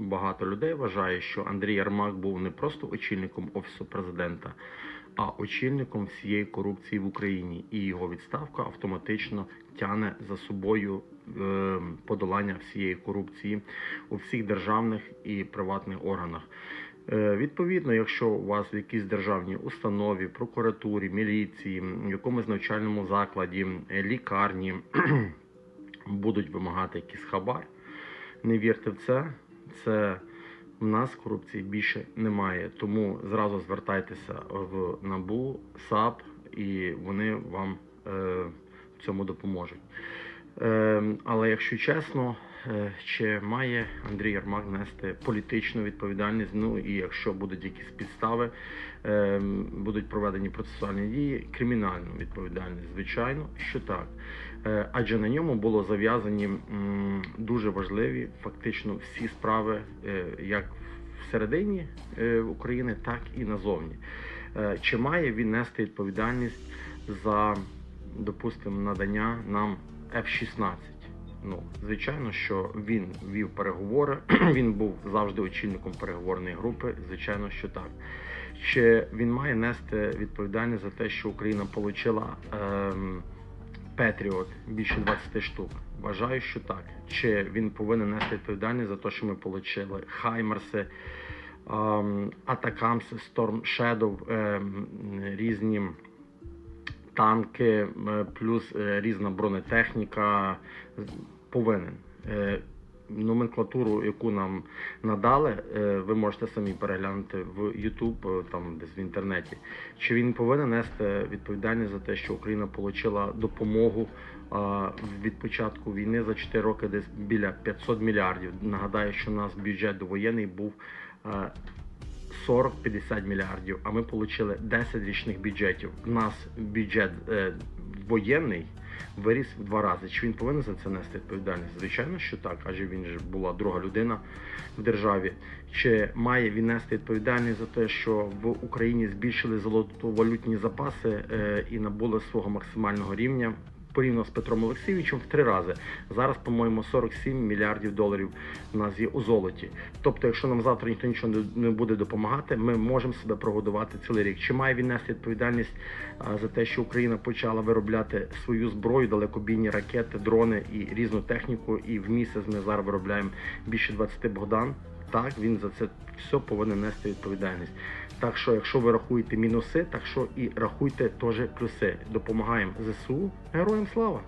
багато людей вважає, що Андрій Ярмак був не просто очільником офісу президента, а очільником всієї корупції в Україні, і його відставка автоматично тягне за собою е, подолання всієї корупції у всіх державних і приватних органах. Е, Відповідно, якщо у вас в якійсь державній установі, прокуратурі, міліції, якомусь навчальному закладі, е, лікарні будуть вимагати якийсь хабар, не вірте в це. Це в нас корупції більше немає. Тому зразу звертайтеся в НАБУ, САП, і вони вам е, в цьому допоможуть. Е, але якщо чесно, чи має Андрій Ярмак нести політичну відповідальність? Ну і якщо будуть якісь підстави, е, будуть проведені процесуальні дії, кримінальну відповідальність, звичайно, що так. Е, адже на ньому було зав'язані дуже важливі фактично всі справи, е, як всередині е, України, так і назовні. Е, Чи має він нести відповідальність за, допустимо, надання нам F-16? Ну, звичайно, що він вів переговори, він був завжди очільником переговорної групи. Звичайно, що так. Чи він має нести відповідальність за те, що Україна отримала ем, Петріот більше 20 штук? Вважаю, що так. Чи він повинен нести відповідальність за те, що ми отримали Хаймерси, ем, Атакамси, Storm Shadow, ем, різні танки, е, плюс е, різна бронетехніка повинен. Е, Номенклатуру, яку нам надали, ви можете самі переглянути в YouTube, там десь в інтернеті. Чи він повинен нести відповідальність за те, що Україна отримала допомогу від початку війни за 4 роки десь біля 500 мільярдів. Нагадаю, що у нас бюджет довоєнний був 40-50 мільярдів, а ми отримали 10 річних бюджетів. У нас бюджет е, воєнний виріс в два рази. Чи він повинен за це нести відповідальність? Звичайно, що так, адже він ж була друга людина в державі. Чи має він нести відповідальність за те, що в Україні збільшили золотовалютні запаси е, і набули свого максимального рівня? Порівняно з Петром Олексійовичем в три рази. Зараз, по-моєму, 47 мільярдів доларів у нас є у золоті. Тобто, якщо нам завтра ніхто нічого не- буде допомагати, ми можемо себе прогодувати цілий рік. Чи має він нести відповідальність за те, що Україна почала виробляти свою зброю, далекобійні ракети, дрони і різну техніку, і в місяць ми зараз виробляємо більше 20 Богдан? Так, він за це все повинен нести відповідальність. Так що, якщо ви рахуєте мінуси, так що і рахуйте теж плюси. Допомагаємо ЗСУ. Героям слава!